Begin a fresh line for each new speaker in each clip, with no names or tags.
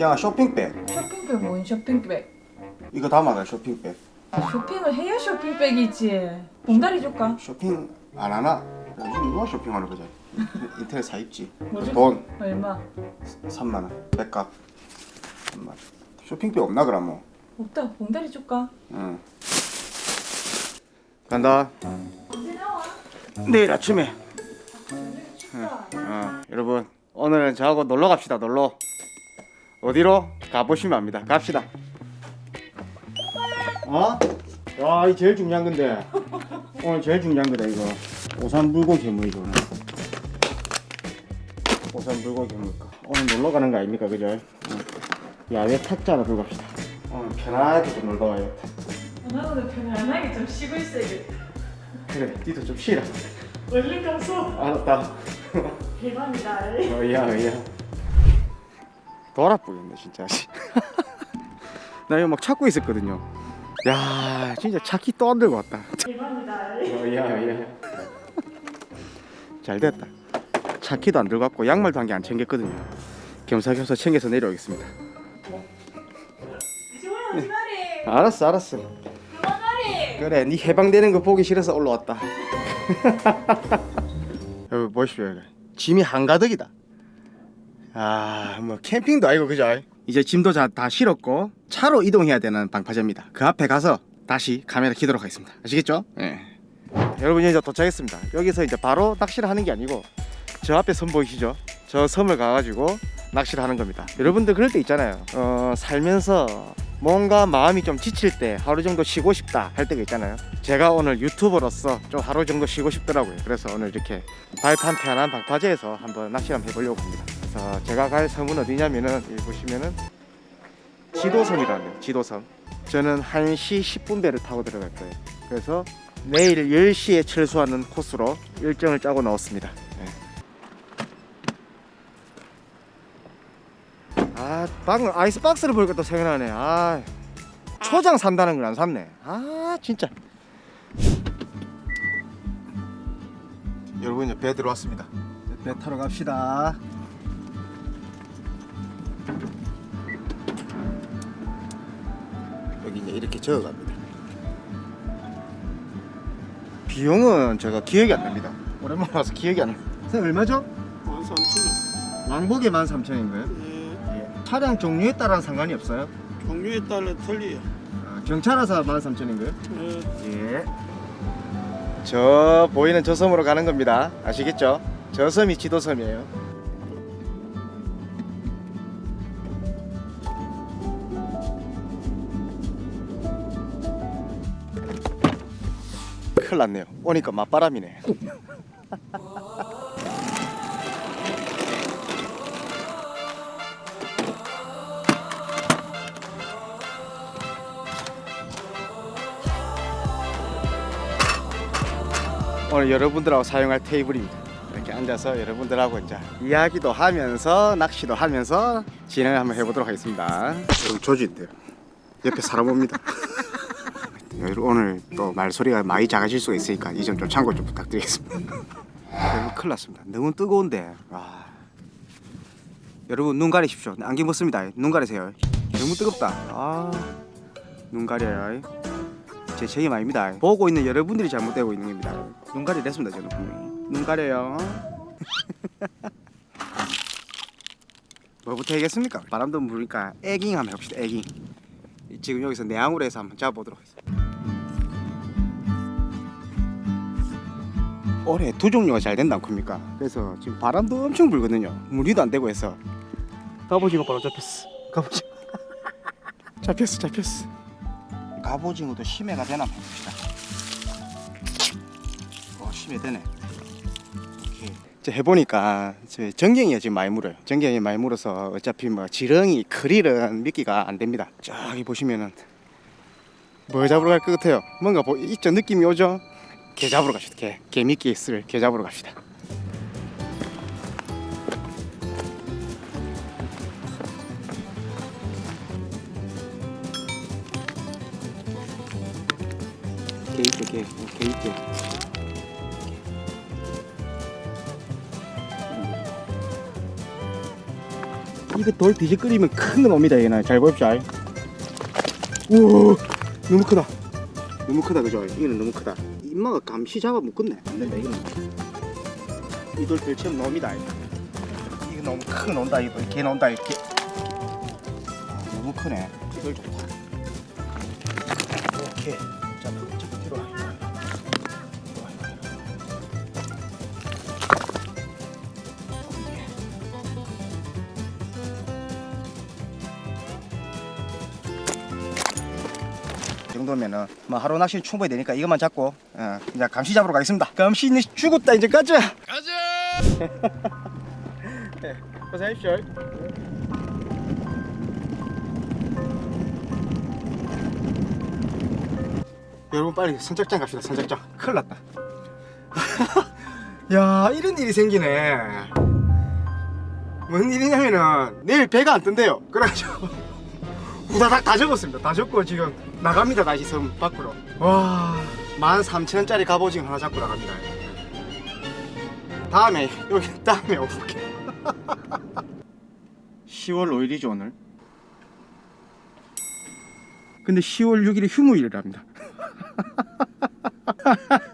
그냥 쇼핑백
쇼핑백 뭔 쇼핑백?
이거 담아라 쇼핑백
쇼핑을 해야 쇼핑백이지. 봉다리 줄까?
쇼핑 안 하나? 요즘 누가 쇼핑하는 거지? 인터넷 사 입지
뭐지?
돈
얼마?
3만 원 백값 3만 원 쇼핑백 없나 그럼 뭐
없다. 봉다리 줄까?
응. 간다
언제 나와?
내일 아침에
춥다.
어, 여러분 오늘은 저하고 놀러 갑시다 놀러 어디로? 가보시면 압니다 갑시다 어? 와, 이 제일 중요한 건데 오늘 제일 중요한 거다 이거 오산 불고기 해물이죠 오늘 오산 불고기 해물까 오늘 놀러 가는 거 아닙니까 그죠? 응. 야외 탁자 하나 들고 갑시다 오늘 편하게 좀 놀다 와요
나 오늘 편안하게 좀 쉬고 있어야겠다.
그래 니도 좀 쉬라
얼른 가서
알았다
대박이다.
어이야 어이야 돌아보겠네 진짜. 나 이거 막 찾고 있었거든요. 야 진짜 찾기 또안 들고 왔다. 어이야 잘 됐다. 찾기도 안 들고 왔고 양말도 한 개 안 챙겼거든요. 겸사겸사 챙겨서 내려오겠습니다.
어디가래?
알았어 알았어.
그래
네 해방되는 거 보기 싫어서 올라왔다. 여기 보십시오 짐이 한가득이다 아 뭐 캠핑도 아니고 그죠 이제 짐도 자- 다 실었고 차로 이동해야 되는 방파제입니다 그 앞에 가서 다시 카메라 키도록 하겠습니다 아시겠죠? 예. 여러분 이제 도착했습니다 여기서 이제 바로 낚시를 하는 게 아니고 저 앞에 섬 보이시죠? 저 섬을 가가지고 낚시를 하는 겁니다 여러분들 그럴 때 있잖아요 어, 살면서 뭔가 마음이 좀 지칠 때 하루 정도 쉬고 싶다 할 때가 있잖아요. 제가 오늘 유튜버로서 좀 하루 정도 쉬고 싶더라고요. 그래서 오늘 이렇게 발판 편한 방파제에서 한번 낚시 한번 해보려고 합니다. 그래서 제가 갈 섬은 어디냐면은 여기 보시면은 지도섬이라는 지도섬. 저는 1시 10분 배를 타고 들어갈 거예요. 그래서 내일 10시에 철수하는 코스로 일정을 짜고 나왔습니다. 네. 아 방금 아이스박스를 보니까 또 생각나네 아 초장 산다는 걸 안 샀네 아 진짜 여러분 이제 배 들어왔습니다 배 타러 갑시다 저어갑니다 비용은 제가 기억이 안 납니다 오랜만에 와서 기억이 안 나. 선생님 얼마죠?
13,000원.
왕복에 13,000원인가요?
예.
차량 종류에 따라 상관이 없어요?
종류에 따라 틀려요.
아, 경차라서 13,000원인가요?
예.
예. 저 보이는 저 섬으로 가는 겁니다. 아시겠죠? 저 섬이 지도섬이에요. 큰일 났네요. 오니까 맞바람이네. 오늘 여러분들하고 사용할 테이블입니다. 이렇게 앉아서 여러분들하고 이제 이야기도 하면서 낚시도 하면서 진행을 한번 해보도록 하겠습니다. 조지인데요. 옆에 사람 옵니다. 오늘 또 말소리가 많이 작아질 수가 있으니까 이 점 좀 참고 좀 부탁드리겠습니다. 여러분 큰일 났습니다. 너무 뜨거운데. 와. 여러분 눈 가리십시오. 안경 벗습니다. 눈 가리세요. 너무 뜨겁다. 아. 눈 가려요. 제 책임 아닙니다. 보고 있는 여러분들이 잘못되고 있는 겁니다. 눈 가리랬습니다 저는 분명히. 눈 가려요. 뭐부터 하겠습니까? 바람도 부니까 애깅 한번 해봅시다. 애깅. 지금 여기서 내항으로 해서 한번 잡아보도록 하겠습니다. 올해 두 종류가 잘 된다 않습니까? 그래서 지금 바람도 엄청 불거든요. 무리도 안 되고 해서 갑오징어 바로 잡혔어. 갑오징어. 잡혔어, 잡혔어. 갑오징어도 심해가 되나 봅시다. 어, 심해 되네. 오케이. 저 해보니까 저 전갱이가 지금 많이 물어요. 전갱이 많이 물어서 어차피 뭐 지렁이, 크릴은 미끼가 안 됩니다. 저기 보시면은 뭐 잡으러 갈 것 같아요? 뭔가 보, 있죠? 느낌이 오죠? 개 잡으러 갑시다. 개. 개 미끼 쓸개 잡으러 갑시다. 개 있죠, 개. 개 있죠. 이거 돌 뒤집거리면 큰 건 옵니다 얘는 잘 보십시오 우와 너무 크다 너무 크다 그죠 이거는 너무 크다 입마가 감시 잡아 묶었네. 안 된다 이거는 이돌 별채면 놈이다 이거. 너무 큰 온다 이거. 개 나온다 이렇게. 아, 너무 크네. 이걸 좋다. 오케이 자, 자 뒤로 와 정도면은 뭐 하루 낚시 충분히 되니까 이것만 잡고 어, 이제 감시 잡으러 가겠습니다. 감시 죽었다 이제 가자. 가자. 네, 고생하십시오. 여러분 빨리 선착장 갑시다. 선착장. 큰일 났다. 야 이런 일이 생기네. 뭔 일이냐면은 내일 배가 안 뜬대요. 그래가지고 후다닥 다 적었습니다. 다 적고 지금 나갑니다. 다시 섬 밖으로. 와, 13,000원짜리 갑오징어 하나 잡고 나갑니다. 다음에 여기 다음에 오볼게. 10월 5일이죠 오늘. 근데 10월 6일이 휴무일이랍니다.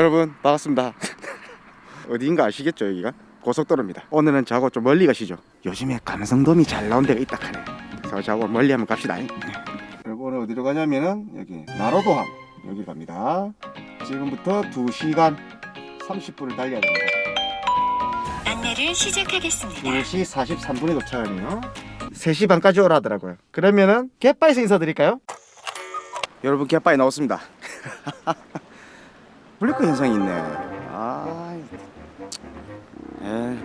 여러분 반갑습니다. 어디인가 아시겠죠 여기가? 고속도로입니다. 오늘은 저하고 좀 멀리 가시죠. 요즘에 감성돔이 잘 나온 데가 있다 카네. 그래서 저하고 멀리 한번 갑시다. 여러분 오늘 어디로 가냐면은 여기 나로도함 여기 갑니다. 지금부터 2시간 30분을 달려야 됩니다.
안내를 시작하겠습니다.
4시 43분에 도착하네요. 3시 반까지 오라 하더라고요. 그러면은 갯바에서 인사드릴까요? 여러분 갯바에 나왔습니다. 블랙크 현상이 있네. 아, 에.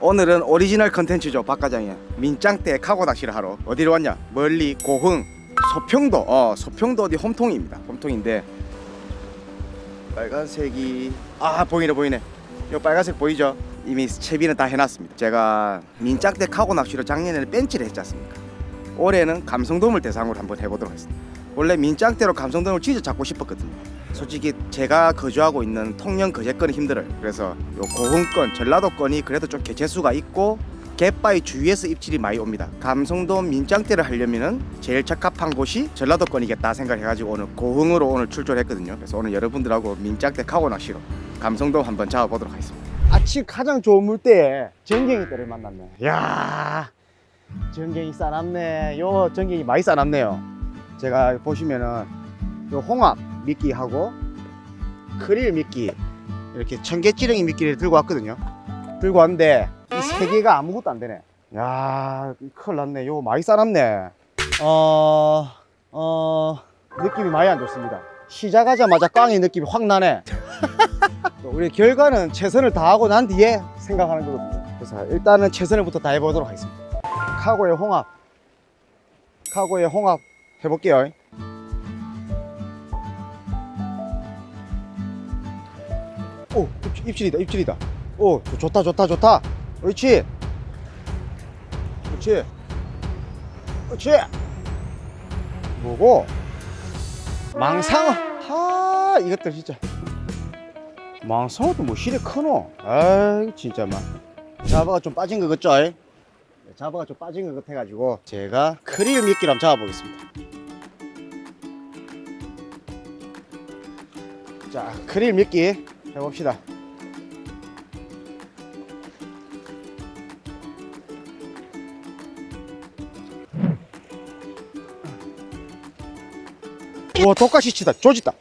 오늘은 오리지널 컨텐츠죠 박 과장이 민짱대 카고 낚시를 하러. 어디로 왔냐? 멀리 고흥 소평도. 어 소평도 어디 홈통입니다. 홈통인데. 빨간색이. 아 보이네 보이네. 요 빨간색 보이죠? 이미 채비는 다 해놨습니다. 제가 민짱대 카고 낚시로 작년에는 벤치를 했지 않습니까? 올해는 감성돔을 대상으로 한번 해보도록 하겠습니다. 원래 민짱대로 감성돔을 진짜 잡고 싶었거든요 솔직히 제가 거주하고 있는 통영 거제권이 힘들어요. 그래서 요 고흥권, 전라도권이 그래도 좀 개체수가 있고 갯바위 주위에서 입질이 많이 옵니다. 감성돔 민짱대를 하려면은 제일 적합한 곳이 전라도권이겠다 생각해가지고 오늘 고흥으로 오늘 출조했거든요. 그래서 오늘 여러분들하고 민짱대 카고 낚시로 감성돔 한번 잡아보도록 하겠습니다. 아침 가장 좋은 물때에 전갱이 때를 만났네. 야, 전갱이 싸놨네. 요 전갱이 많이 싸놨네요. 제가 보시면은 요 홍합 미끼하고 크릴 미끼 이렇게 청개찌렁이 미끼를 들고 왔거든요. 들고 왔는데 이 세 개가 아무것도 안 되네. 야 큰일 났네. 요 많이 싸놨네. 어... 어... 느낌이 많이 안 좋습니다. 시작하자마자 꽝이 느낌이 확 나네. 또 우리 결과는 최선을 다하고 난 뒤에 생각하는 거거든요. 그래서 일단은 최선을부터 다 해보도록 하겠습니다. 카고의 홍합 카고의 홍합 해볼게요 오 입질, 입질이다 입질이다. 오 좋다 좋다 좋다. 옳지. 그렇지. 그렇지. 뭐고? 망상어 하 이것들 진짜. 망상어도 뭐 실이 크노? 아이 진짜 막. 자바가 좀 빠진 것 같죠? 네, 자바가 좀 빠진 것 같아 가지고 제가 크릴 미끼를 한번 잡아 보겠습니다. 자 크릴 미끼 해봅시다. 우와 독가시 치다. 조짓다.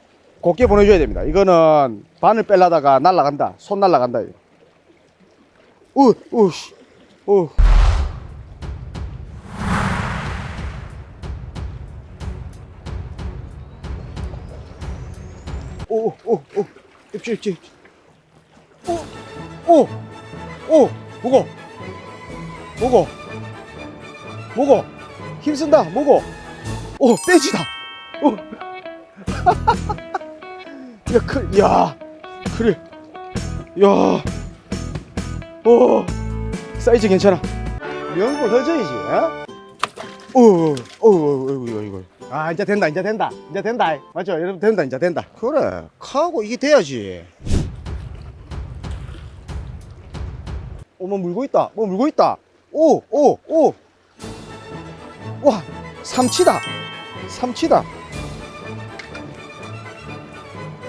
곱게 보내줘야 됩니다. 이거는 바늘 빼려다가 날라간다. 손 날라간다. 이거 우 우씨. 우 오 오 오 입질 입질 오오오 뭐고 뭐고 뭐고 힘쓴다 뭐고 오 빼지다 오 야, 크, 야, 그래, 야, 오 사이즈 괜찮아 명분 허전이지 어? 오, 오, 오, 이거 이거 아 이제 된다 이제 된다 이제 된다. 맞죠? 여러분 된다 이제 된다. 그래 카고 이게 돼야지. 어머 물고 있다. 뭐 물고 있다. 오 오 오 와 삼치다. 삼치다.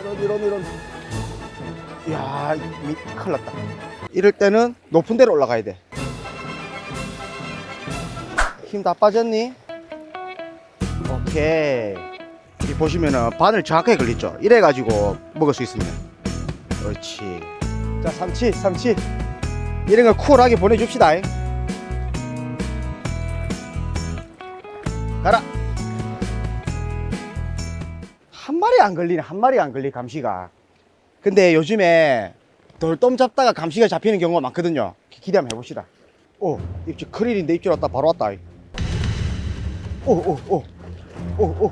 이런 이런 이런. 이야 미, 큰일 났다. 이럴 때는 높은 데로 올라가야 돼. 힘 다 빠졌니? 오케이 이 보시면은 바늘 정확하게 걸렸죠? 이래 가지고 먹을 수 있습니다. 그렇지. 자 삼치 삼치. 이런 거 쿨하게 보내줍시다. 잉. 가라. 한 마리 안 걸리네 한 마리 안 걸리 감시가. 근데 요즘에 돌돔 잡다가 감시가 잡히는 경우가 많거든요. 기- 기대 한번 해봅시다. 오 입질 크릴인데 입질 왔다 바로 왔다. 오오 오 오 오 오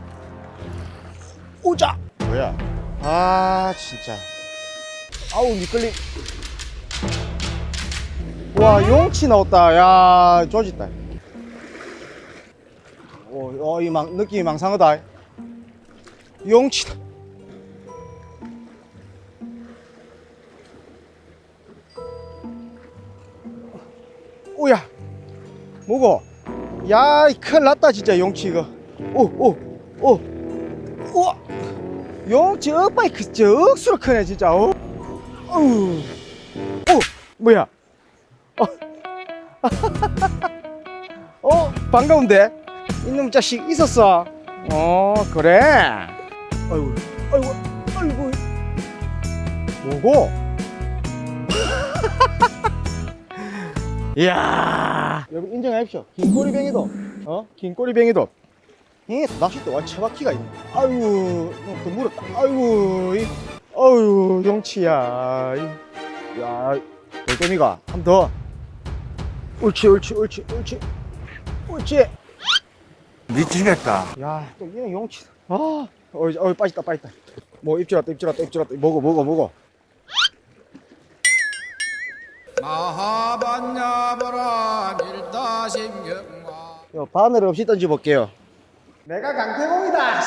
오자. 뭐야? 아 진짜. 아우 미끌림 와 용치 나왔다. 야 조짓다. 오이 망 느낌이 망상하다. 용치다. 오야. 뭐고? 야, 이 큰일 났다, 진짜, 용치, 이거. 오, 오, 오. 우와. 용치, 억바이, 그, 저, 억수로 크네, 진짜. 어. 어우. 오, 뭐야. 어. 어, 반가운데? 이놈 자식 있었어. 어, 그래. 아이고, 아이고, 아이고. 뭐고? 이야 여러분 인정하십시오 긴 꼬리뱅이도 어? 긴 꼬리뱅이도 이 낚싯대 완 처박히가 있네. 아유 또 물었다 아유 이, 아유 용치야. 이, 야 돌돔이가 한번 더. 옳지 옳지 옳지 옳지. 옳지.
미치겠다.
야 또 얘는 용치. 아 어이 어이 빠졌다 빠졌다. 뭐 입질 왔다 입질 왔다 입질 왔다. 먹어 먹어 먹어.
마하반야바라 밀다심경마.
요 바늘 없이 던져볼게요 내가 강태공이다